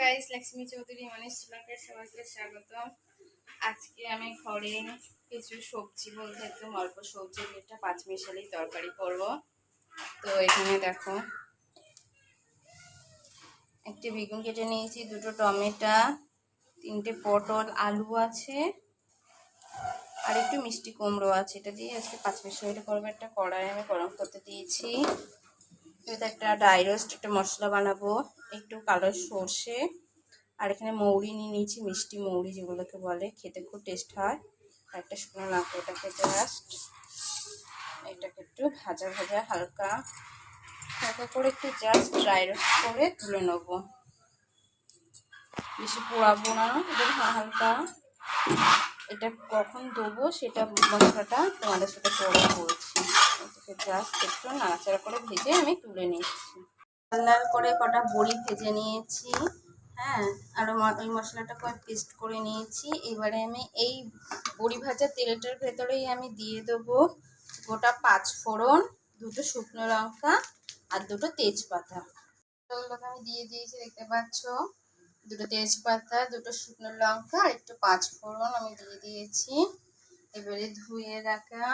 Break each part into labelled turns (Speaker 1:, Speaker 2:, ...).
Speaker 1: Guys, Lakshmi Chowdhury মানে শিলাকে সবাইকে স্বাগত আজকে আমি ঘরে কিছু সবজি বলতে, একদম অল্প সবজি, একটা পাঁচ মিশালি তরকারি করব। তো এখানে দেখো, একটি বেগুন কেটে নিয়েছি, দুটো টমেটো, তিনটে পটল, আলু আছে, আর একটু মিষ্টি কুমড়ো আছে। এটা দিয়ে আজকে পাঁচ মিশালি করব, একটা কড়াই আমি গরম করতে দিয়েছি। এতে একটা ড্রাই রোস্ট একটা মশলা বানাবো, একটু কালো সর্ষে, আর এখানে মৌরি নিয়ে নিয়েছি, মিষ্টি মৌরি যেগুলোকে বলে, খেতে খুব টেস্ট হয়। একটা শুকনো লঙ্কা এটাকে জাস্ট এটাকে একটু ভাজা ভাজা, হালকা হালকা করে একটু জাস্ট ড্রাই রোস্ট করে তুলে নেব। বেশি পোড়াবো না হালকা। এটা কখন দেবো সেটা মশলাটা তোমাদের সাথে পরে বলছি জাস্ট একটু নাড়াচাড়া করে ভেজে আমি তুলে নিচ্ছি। করে কটা বড়ি ভেজে নিয়েছি। হ্যাঁ আর ওই মশলাটাকে আমি পেস্ট করে নিয়েছি। এবারে আমি এই বড়ি ভাজা তেলটার ভেতরেই আমি দিয়ে দেবো গোটা পাঁচ ফোড়ন, দুটো শুকনো লঙ্কা আর দুটো তেজপাতা। আমি দিয়ে দিয়েছি, দেখতে পাচ্ছ? দুটো তেজপাতা, দুটো শুকনো লঙ্কা, আর একটু পাঁচ ফোড়ন আমি দিয়ে দিয়েছি। এবারে ধুয়ে রাখা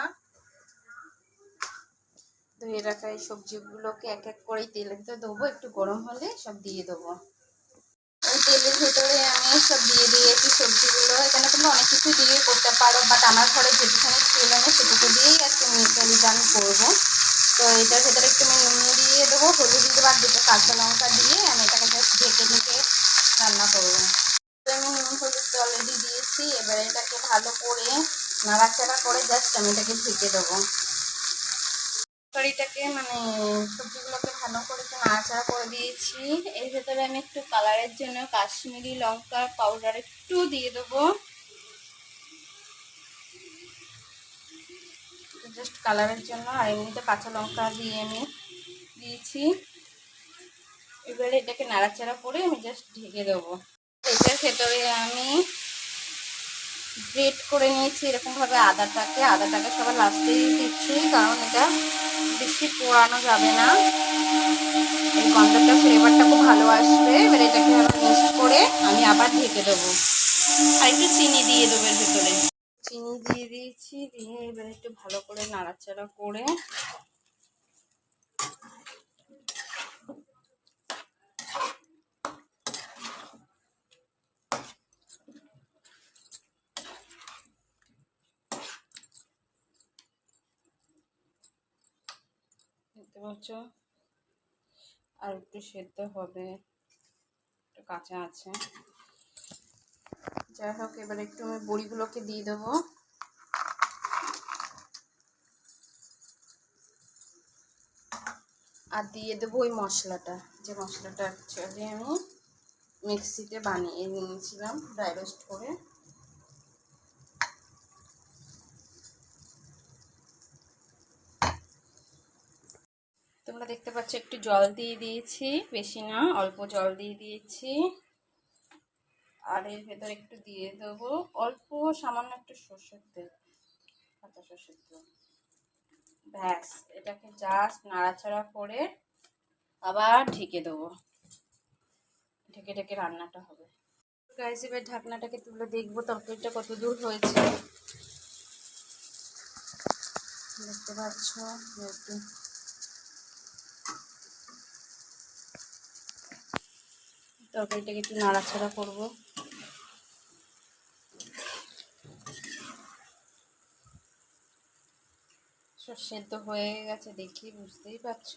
Speaker 1: ধুয়ে রাখা এই সবজিগুলোকে এক এক করে তেলের ভিতরে দেবো। একটু গরম হলে সব দিয়ে দেবো। ওই তেলের ভেতরে আমি সব দিয়ে দিয়েছি সবজিগুলো। এখানে তোমরা অনেক কিছু দিয়ে করতে পারো বাট আমার ঘরে যেটুখানি তেল আমি সেটুকু দিয়েই আজকে মিরকালিটা আমি করব। তো এটার ভেতরে একটু আমি নুন দিয়ে দেবো, হলুদ দিয়ে দেবো দুটো কাঁচা লঙ্কা দিয়ে আমি এটাকে জাস্ট ঢেকে ঢেকে রান্না করব। আমি নুন হলুদ অলরেডি দিয়েছি, এবার এটাকে ভালো করে নাড়াচাড়া করে জাস্ট আমি এটাকে ঢেকে দেবো। তরকারিটাকে মানে সবজিগুলোকে ভালো করে নাড়াচাড়া করে দিয়েছি। এর ভেতরে আমি একটু কালারের জন্য কাশ্মীরি লঙ্কার পাউডার একটু দিয়ে দেবো। জাস্ট কালারের জন্য আর এমনিতে কাঁচা লঙ্কা দিয়ে আমি দিয়েছি। এবারে এটাকে নাড়াচাড়া করে আমি জাস্ট ঢেকে দেবো। এটার ভেতরে আমি গ্রেট করে নিয়েছি এরকমভাবে আদাটাকে। আদাটাকে সবার লাস্টেই দিচ্ছি, কারণ এটা বেশি পোড়ানো যাবে না। এই গন্ধটা ফ্লেভারটা খুব ভালো আসবে। এবার এটাকে মিক্সড করে আমি আবার ঢেকে দেবো। আর একটু চিনি দিয়ে দেবো এর ভেতরে। চিনি দিয়ে দিয়েছি, দিয়ে এবার একটু ভালো করে নাড়াচাড়া করে দেখতে পাচ্ছ? আর একটু সেদ্ধ হবে। একটু কাঁচা আছে। যাই হোক, এবার একটু আমি বড়িগুলোকে দিয়ে দেবো। আর দিয়ে দেবো ওই মশলাটা। যে মশলাটা অ্যাকচুয়ালি আমি মিক্সিতে বানিয়ে নিয়েছিলাম ড্রাই রোস্ট করে। তোমরা দেখতে পাচ্ছ, একটু জল দিয়ে দিয়েছি, বেশি না, অল্প জল দিয়ে দিয়েছি। আর এর ভেতর একটু দিয়ে দেবো, অল্প সামান্য একটু সর্ষের তেল, কাঁচা সর্ষের তেল। ব্যাস, এটাকে জাস্ট নাড়াচাড়া করে আবার ঢেকে দেবো। ঢেকে ঢেকে রান্নাটা হবে। গাইস এবার ঢাকনাটাকে তুলে দেখব, তরকারিটা কত দূর হয়েছে। দেখতে পাচ্ছ তরকারিটাকে একটু নাড়াচাড়া করব। সব সেদ্ধ হয়ে গেছে দেখি, বুঝতেই পারছ?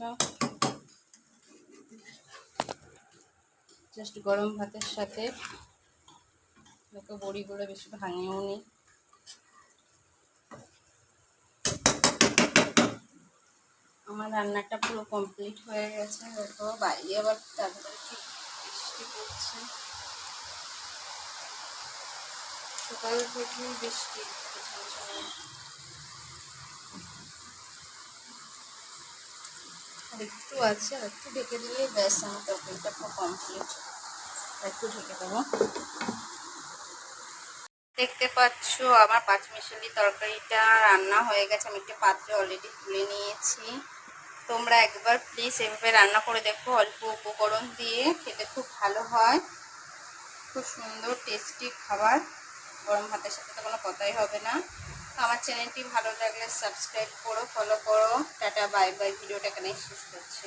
Speaker 1: জাস্ট গরম ভাতের সাথে। দেখো বড়িগুলো বেশি ভাঙেও নি। আমার রান্নাটা পুরো কমপ্লিট হয়ে গেছে। দেখো বাইরে আবার তারপরে ঠিক বৃষ্টি পড়ছে সকাল থেকে বৃষ্টি একটু আছে আর একটু ঢেকে দিলে ব্যাস আমার তরকারিটা পুরো কমপ্লিট একটু ঢেকে দেবো দেখতে পাচ্ছ আমার পাঁচ মিশালি তরকারিটা রান্না হয়ে গেছে। আমি একটা পাত্রে অলরেডি তুলে নিয়েছি। তোমরা একবার প্লিজ এভাবে রান্না করে দেখো, অল্প উপকরণ দিয়ে খেতে খুব ভালো হয়। খুব সুন্দর টেস্টি খাবার। গরম ভাতের সাথে তো কোনো কথাই হবে না। তো আমার চ্যানেলটি ভালো লাগলে সাবস্ক্রাইব করো ফলো করো। টাটা বাই বাই ভিডিওটা এখানে শেষ করছি।